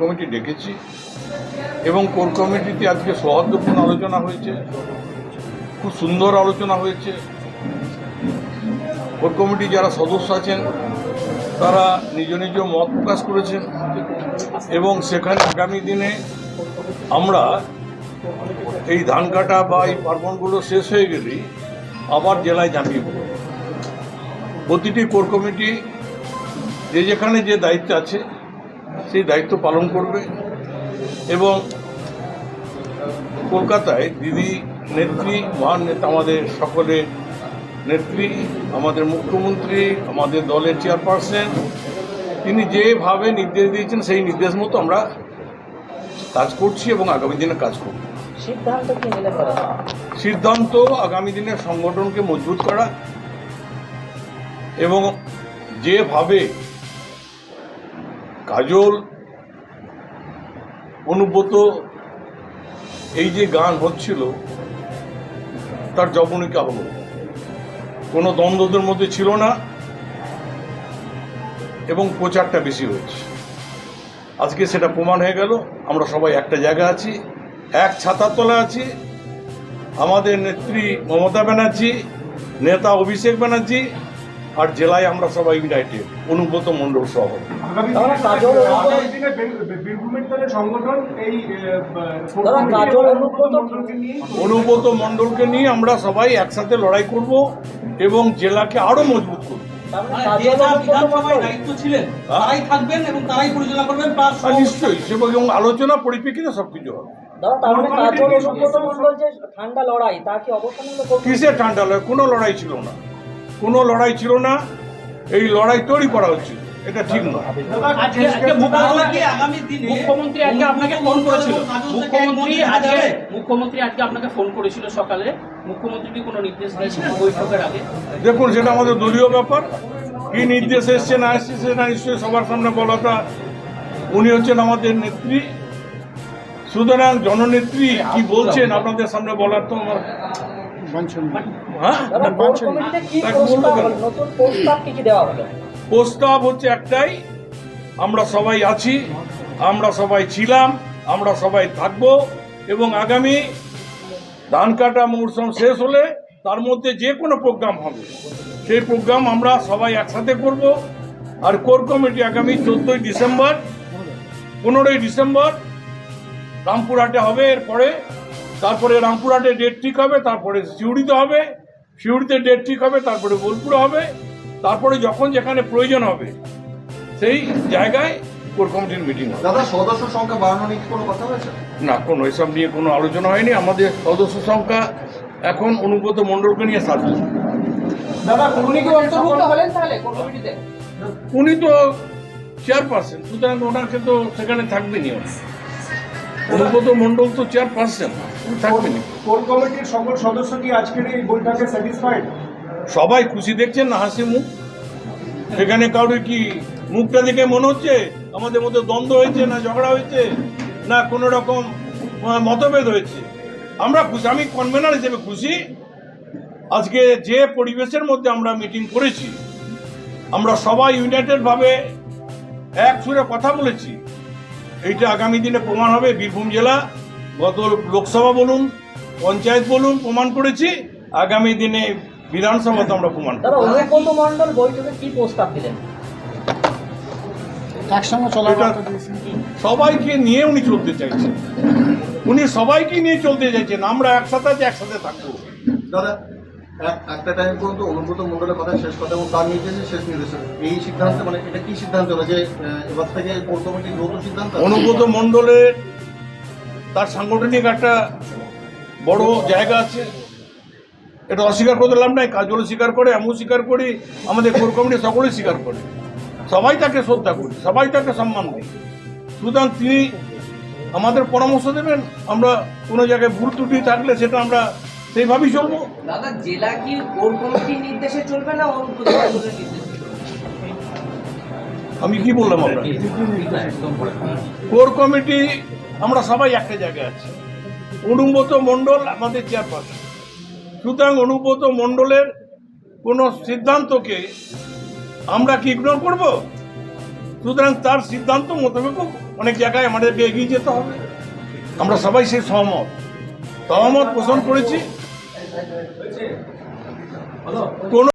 Committee ডেকেছি এবং core কমিটিতে আজকে সৌহার্দ্যপূর্ণ আলোচনা হয়েছে, খুব সুন্দর আলোচনা হয়েছে। কোর কমিটি যারা সদস্য আছেন, তারা নিজ নিজ মত প্রকাশ করেছেন এবং সেখানে আগামী দিনে আমরা এই ধান কাটা বা এই পার্বণগুলো শেষ হয়ে গেলেই আবার জেলায় ঝাঁপিয়ে পড়ব প্রতিটি কোর কমিটি যে যেখানে যে দায়িত্ব আছে সেই দায়িত্ব পালন করবে এবং কলকাতায় দিদি নেত্রী মহান নেতা আমাদের সকলের নেত্রী আমাদের মুখ্যমন্ত্রী আমাদের দলের চেয়ারপারসন তিনি যেভাবে নির্দেশ দিয়েছেন সেই নির্দেশ মতো আমরা কাজ করছি এবং আগামী দিনে কাজ করব। সিদ্ধান্ত আগামী দিনে সংগঠনকে মজবুত করা এবং যেভাবে কাজল অনুব্রত এই যে গান হচ্ছিল, তার জবনিকা হলো? কোনো দ্বন্দ্বদের মধ্যে ছিল না এবং প্রচারটা বেশি হয়েছে। আজকে সেটা প্রমাণ হয়ে গেল, আমরা সবাই একটা জায়গায় আছি, এক ছাতার তলায় আছি, আমাদের নেত্রী মমতা ব্যানার্জি, নেতা অভিষেক ব্যানার্জি, আর জেলায় আমরা সবাই ইউনাইটেড অনুব্রত মণ্ডল সহ। অনুব্রত- মণ্ডলকে নিয়ে আমরা সবাই একসাথে লড়াই করব এবং জেলাকে আরও মজবুত করব। মানে যে কাজল যা অনুব্রত বিধানসভায় মণ্ডল। দায়িত্ব ছিলেন তারাই থাকবেন এবং তারাই পরিচালনা করবেন প্লাস নিশ্চয়ই সে এবং আলোচনা পরিপ্রেক্ষিতে সবকিছু হবে। ঠান্ডা লড়াই তা কি কোন- কিসের ঠান্ডা লড়াই? কোনো লড়াই ছিল না। কোনো লড়াই ছিল না। এই লড়াই তৈরি করা হচ্ছিল। এটা ঠিক নয়। আজকে আজকে মুখ্যমন্ত্রী আগামী আজকে আপনাকে ফোন করেছিল। মুখ্যমন্ত্রী আজকে আজকে মুখ্যমন্ত্রী আজকে আপনাকে ফোন করেছিল সকালে। মুখ্যমন্ত্রী কি কোনো নির্দেশ দিয়েছিলেন বৈঠকের আগে? দেখুন সেটা আমাদের দলীয় ব্যাপার। কি নির্দেশ এসছে না এসছে সেটা নিশ্চয়ই সবার সামনে বলাটা উনি হচ্ছেন আমাদের নেত্রী। সুতরাং জননেত্রী কি বলছেন আপনাদের সামনে বলার তো আমার হ্যাঁ? বলব প্রস্তাব নতুন কি দেওয়া হলো? প্রস্তাব হচ্ছে একটাই, আমরা সবাই আছি, আমরা সবাই ছিলাম, আমরা সবাই থাকব, এবং আগামী ধান কাটা মৌসুম শেষ হলে তার মধ্যে যে কোনো প্রোগ্রাম হবে। সেই প্রোগ্রাম আমরা সবাই একসাথে করব, আর কোর কমিটি আগামী চোদ্দোই ডিসেম্বর, পনেরোই ডিসেম্বর, রামপুরহাটে হবে এরপরে, তারপরে রামপুরহাটে ডেট ঠিক হবে, তারপরে সিউড়িতে হবে, সিউড়িতে ডেট ঠিক হবে, তারপরে বোলপুরে হবে। তারপরে যখন যেখানে প্রয়োজন হবে সেই জায়গায় কোর কমিটির মিটিং হবে। দাদা সদস্য সংখ্যা বাড়ানো নিয়ে কি কোনো কথা হয়েছে? না কোনো এসব নিয়ে কোনো আলোচনা হয়নি। আমাদের সদস্য সংখ্যা এখন অনুব্রত মণ্ডলকে নিয়ে সাতজন দাদা উনি কি অন্তর্ভুক্ত হলেন তাহলে কোন কমিটিতে? উনি তো চেয়ারপারসন সুতরাং ওনাকে তো সেখানে থাকবেনি। অনুব্রত মণ্ডল তো চেয়ারপারসন উনি থাকবেনই কোর কমিটির সকল সদস্য কি আজকের এই বৈঠকে স্যাটিসফাইড সবাই খুশি দেখছেন না হাসি মুখ? সেখানে কারোর কি মুখটা দেখে মনে হচ্ছে? আমাদের মধ্যে দ্বন্দ্ব হয়েছে না ঝগড়া হয়েছে? না কোনো রকম মতভেদ হয়েছে? আমরা খুশি, আমি কনভেনার হিসেবে খুশি। আজকে যে পরিবেশের মধ্যে আমরা মিটিং করেছি, আমরা সবাই ইউনাইটেডভাবে এক সুরে কথা বলেছি। এইটা আগামী দিনে প্রমাণ হবে। বীরভূম জেলা, গত লোকসভা বলুন, পঞ্চায়েত বলুন, প্রমাণ করেছি। আগামী দিনে বিধানসভাতে আমরা প্রমাণ। দাদা অনুব্রত মণ্ডল বৈঠকে কি প্রস্তাব দিলেন? এটা সবাইকে নিয়ে উনি চলতে চাইছেন। উনি সবাইকে নিয়ে চলতে চাইছেন। আমরা একসাথে আছি একসাথে থাকব। দাদা এক- একটা টাইম পর্যন্ত অনুব্রত মন্ডলের কথা শেষ কথা এবং তার নির্দেশে শেষ নির্দেশ এই সিদ্ধান্ত মানে এটা কি সিদ্ধান্ত হলো যে এবার থেকে কমিটির যৌথ সিদ্ধান্ত? অনুব্রত মণ্ডলের তার সাংগঠনিক একটা বড় জায়গা আছে। এটা অস্বীকার করতে লাভ নাই। কাজলও স্বীকার করে আমিও স্বীকার করি। আমাদের কোর কমিটি সকলেই স্বীকার করে। সবাই তাকে শ্রদ্ধা করি সবাই তাকে সম্মান দিই সুতরাং তিনি আমাদের পরামর্শ দেবেন আমরা কোনো জায়গায় ভুল ত্রুটি থাকলে সেটা আমরা সেইভাবেই চলবো। দাদা জেলা কি কোর কমিটির নির্দেশে চলবে না আমি কি বললাম আমরা? কোর কমিটি আমরা সবাই একটা জায়গায় আছি। অনুব্রত মণ্ডল আমাদের চেয়ারপারসন। সুতরাং অনুব্রত মণ্ডলের কোনো সিদ্ধান্তকে আমরা কি ইগনোর করব? সুতরাং তার সিদ্ধান্ত মোতাবেক অনেক জায়গায় আমাদেরকে এগিয়ে যেতে হবে। আমরা সবাই সেই সহমত। সহমত পোষণ করেছি। কোনো